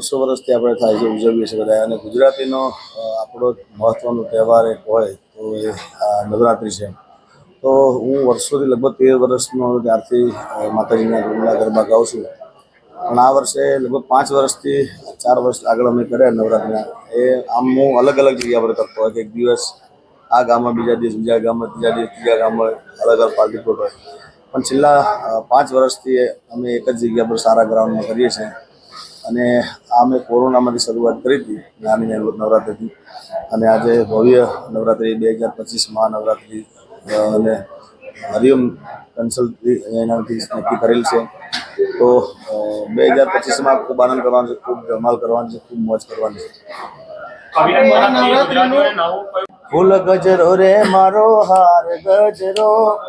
વર્ષો વર્ષથી આપણે થાય છે, ઉજવીએ છીએ બધા અને ગુજરાતીનો આપણો મહત્ત્વનો તહેવાર એક હોય તો એ નવરાત્રિ છે. તો હું વર્ષોથી લગભગ તેર વર્ષનો ત્યારથી માતાજીના ગરબા ગરબા ગાઉં છું. પણ આ વર્ષે લગભગ પાંચ વર્ષથી ચાર વર્ષ આગળ અમે કર્યા નવરાત્રિના. એ આમ હું અલગ અલગ જગ્યા પર કરતો હોય કે એક દિવસ આ ગામમાં, બીજા દિવસ બીજા ગામમાં, ત્રીજા દિવસ ત્રીજા ગામમાં અલગ અલગ પાર્ટી પ્લોટ હોય. પણ છેલ્લા પાંચ વર્ષથી અમે એક જ જગ્યા પર સારા ગ્રાઉન્ડમાં કરીએ છીએ. અને આ અમે કોરોનામાંથી શરૂઆત કરી હતી નાની નવ- નવરાત્રિથી. અને આજે ભવ્ય નવરાત્રિ બે હજાર પચીસ મહાનવરાત્રિ અને હરિઓમ કન્સલ્ટી એનાથી નક્કી કરેલ છે. તો બે હજાર પચીસમાં ખૂબ આનંદ કરવાનો છે, ખૂબ ધમાલ કરવાનો છે, ખૂબ મોજ કરવાની છે. ફૂલ ગજરો રે મારો, હાર ગજરો,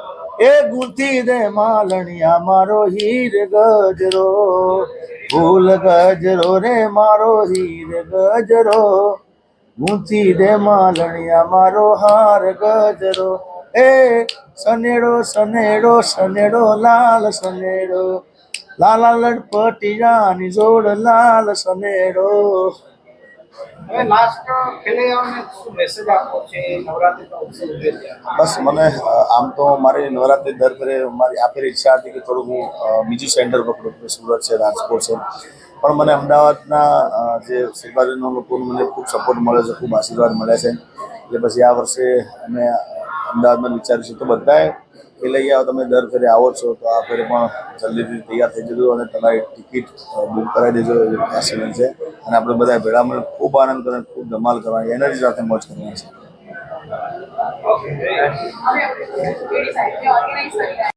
એ ગુંથી દે માલણિયા મારો હીર ગજરો. ફૂલ ગજરો રે મારો હીર ગજરો. ઊંચી દે માલણિયા મારો હાર ગજરો. એ સનેડો સનેડો સનેડો, લાલ સનેડો. લાલા લડપટિયાની જોડ લાલ સનેડો. બસ મને આમ તો મારી નવરાત્રી દર ફરે મારી આપેલી ઈચ્છા હતી કે થોડું હું બીજું સેન્ટર પકડું સુરત છે, રાજકોટ છે. પણ મને અમદાવાદના જે સેવાજનો લોકોનો મને ખૂબ સપોર્ટ મળે છે, ખૂબ આશીર્વાદ મળે છે. એટલે પછી આ વર્ષે અમે અમદાવાદમાં વિચારીશું. તો બધાએ એ લઈ આવો તમે દર ફેરે આવો છો, તો આ ફેરે પણ જલ્દીથી તૈયાર થઈ જજો અને તમારી ટિકિટ બુક કરાવી દેજો આશીર્વાદ છે. અને આપણે બધા ભેળા મળે ખૂબ આનંદ કરવાનો ખૂબ ધમાલ કરવાની એનર્જી સાથે મોજ કરવાની છે